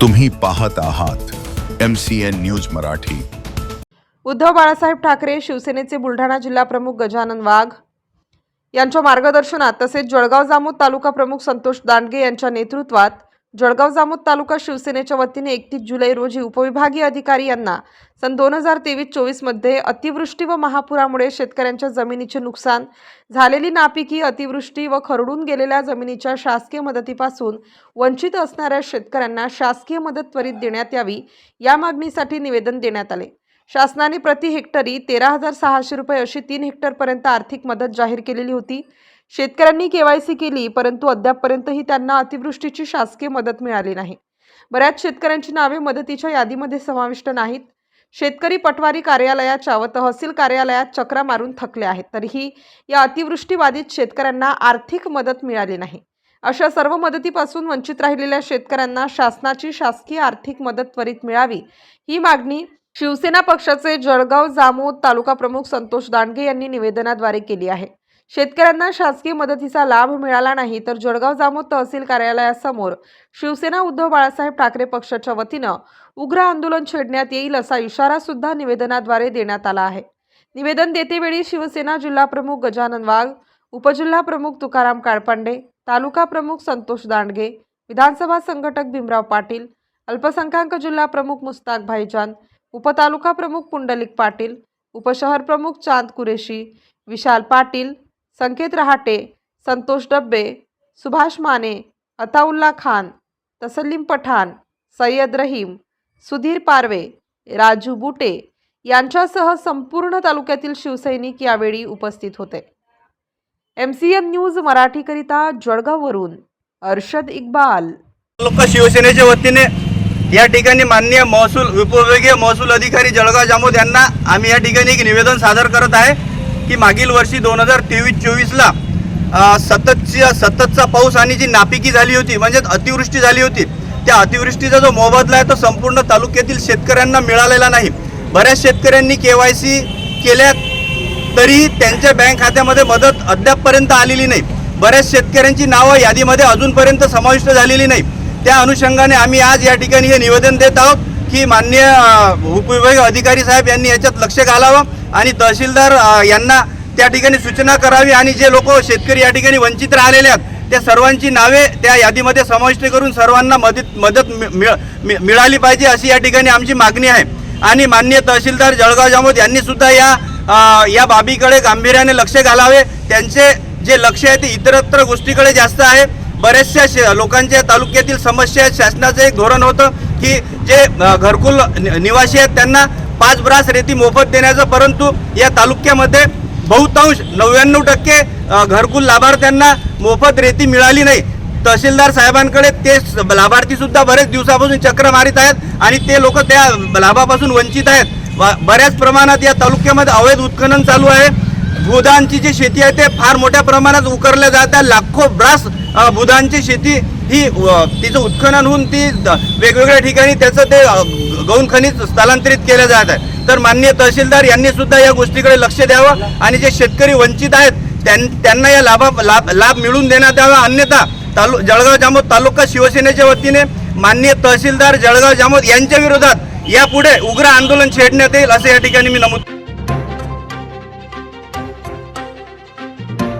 तुम्ही पाहत आहात M C N news Marathi. Uddhav Balasaheb Thackeray शिवसेनेचे बुलढाणा जिल्हा प्रमुख गजानन वाघ यांच्या मार्गदर्शनात तसेच जळगाव जामोद तालुका प्रमुख संतोष दांडगे यांच्या नेतृत्वात जळगाव जामोद तालुका शिवसेनेच्या वतीने एकतीस जुलै रोजी उपविभागीय अधिकारी यांना सन दोन हजार तेवीस चोवीसमध्ये अतिवृष्टी व महापुरामुळे शेतकऱ्यांच्या जमिनीचे नुकसान झालेली नापिकी अतिवृष्टी व खरडून गेलेल्या जमिनीच्या शासकीय मदतीपासून वंचित असणाऱ्या शेतकऱ्यांना शासकीय मदत त्वरित देण्यात यावी या मागणीसाठी निवेदन देण्यात आले. शासनाने प्रति हेक्टरी तेरा हजार सहाशे रुपये अशी तीन हेक्टरपर्यंत आर्थिक मदत जाहीर केलेली होती. शेतकऱ्यांनी केवायसी केली परंतु अद्यापपर्यंतही त्यांना अतिवृष्टीची शासकीय मदत मिळाली नाही. बऱ्याच शेतकऱ्यांची नावे मदतीच्या यादीमध्ये समाविष्ट नाहीत. शेतकरी पटवारी कार्यालयाच्या व तहसील कार्यालयात चक्रा मारून थकले आहेत. तरीही या अतिवृष्टीबाधित शेतकऱ्यांना आर्थिक मदत मिळाली नाही. अशा सर्व मदतीपासून वंचित राहिलेल्या शेतकऱ्यांना शासनाची शासकीय आर्थिक मदत त्वरित मिळावी ही मागणी शिवसेना पक्षाचे जळगाव जामोद तालुका प्रमुख संतोष दांडगे यांनी निवेदनाद्वारे केली आहे. शेतकऱ्यांना शासकीय मदतीचा लाभ मिळाला नाही तर जळगाव जामोद तहसील कार्यालयासमोर शिवसेना उद्धव बाळासाहेब ठाकरे पक्षाच्या वतीनं उग्र आंदोलन छेडण्यात येईल असा इशारा सुद्धा निवेदनाद्वारे देण्यात आला आहे. निवेदन देतेवेळी शिवसेना जिल्हा प्रमुख गजानन वाघ उपजिल्हा प्रमुख तुकाराम काळपांडे तालुका प्रमुख संतोष दांडगे विधानसभा संघटक भीमराव पाटील अल्पसंख्याक जिल्हा प्रमुख मुस्ताक भाईजान उपतालुका प्रमुख पुंडलिक पाटील उपशहर प्रमुख चांद कुरेशी विशाल पाटील संकेत रहाटे संतोष डब्बे सुभाष माने अताउल्ला खान तसलीम पठाण सय्यद रहीम सुधीर पारवे राजू बुटे यांच्यासह संपूर्ण तालुक्यातील शिवसैनिक यावेळी उपस्थित होते. एम सी एन न्यूज मराठीकरिता जळगाववरून अर्शद इक्बाल. लोक शिवसेनेच्या वतीने या ठिकाणी माननीय महसूल उपविभागीय महसूल अधिकारी जळगाव जामोद यांना आम्ही या ठिकाणी एक निवेदन सादर करत आहे. की मागील वर्षी दोन हजार तेवीस चोवीसला सततची सततचा पाऊस आणि जी नापिकी झाली होती म्हणजेच अतिवृष्टी झाली होती त्या अतिवृष्टीचा जो मोबदला आहे तो संपूर्ण तालुक्यातील शेतकऱ्यांना मिळालेला नाही. बऱ्याच शेतकऱ्यांनी के वाय सी केल्या तरी त्यांच्या बँक खात्यामध्ये मदत अद्यापपर्यंत आलेली नाही. बऱ्याच शेतकऱ्यांची नावं यादीमध्ये अजूनपर्यंत समाविष्ट झालेली नाही. त्या अनुषंगाने आम्ही आज या ठिकाणी हे निवेदन देत आहोत. की माननीय उपविभागीय अधिकारी साहेब यांनी याच्यात लक्ष घालावं आणि तहसीलदार यांना त्या ठिकाणी सूचना करावी आणि जे लोक शेतकरी या ठिकाणी वंचित राहिलेले आहेत त्या सर्वांची नावे त्या यादीमध्ये समाविष्ट करून सर्वांना मदत मदत मि- मिळ- मि- मिळाली पाहिजे अशी या ठिकाणी आमची मागणी आहे. आणि माननीय तहसीलदार जळगाव जामोद यांनी सुद्धा या आ, या बाबीकडे गांभीर्याने लक्ष घालावे. त्यांचे जे लक्ष आहे ते इतरत्र गोष्टीकडे जास्त आहे. बऱ्याचशा लोकांच्या तालुक्यातील समस्या आहेत. शासनाचं एक धोरण होतं की जे घरकुल नि- निवासी आहेत त्यांना पाच ब्रास रेती मोफत देण्याचं परंतु या तालुक्यामध्ये बहुतांश नव्याण्णव टक्के घरकुल लाभार्थ्यांना मोफत रेती मिळाली नाही. तहसीलदार साहेबांकडे ते लाभार्थीसुद्धा बरेच दिवसापासून चक्र मारित आहेत आणि ते लोक त्या लाभापासून वंचित आहेत. ब- बऱ्याच प्रमाणात या तालुक्यामध्ये अवैध उत्खनन चालू आहे. भूदानची जी शेती आहे ते फार मोठ्या प्रमाणात उकरल्या जात आहे. लाखो ब्रास अ, भूदानची शेती ही तिचं उत्खनन होऊन ती वेगवेगळ्या ठिकाणी त्याचं ते अ, गौण खनिज स्थलांतरित केलं जात आहे तर माननीय तहसीलदार यांनी सुद्धा या गोष्टीकडे लक्ष द्यावं आणि जे शेतकरी वंचित आहेत त्यां- त्यांना या लाभा लाभ लाभ मिळून देण्यात यावा. अन्यथा तालु जळगाव जामोद तालुका शिवसेनेच्या वतीने माननीय तहसीलदार जळगाव जामोद यांच्या विरोधात यापुढे उग्र आंदोलन छेडण्यात येईल असं या ठिकाणी मी नमूद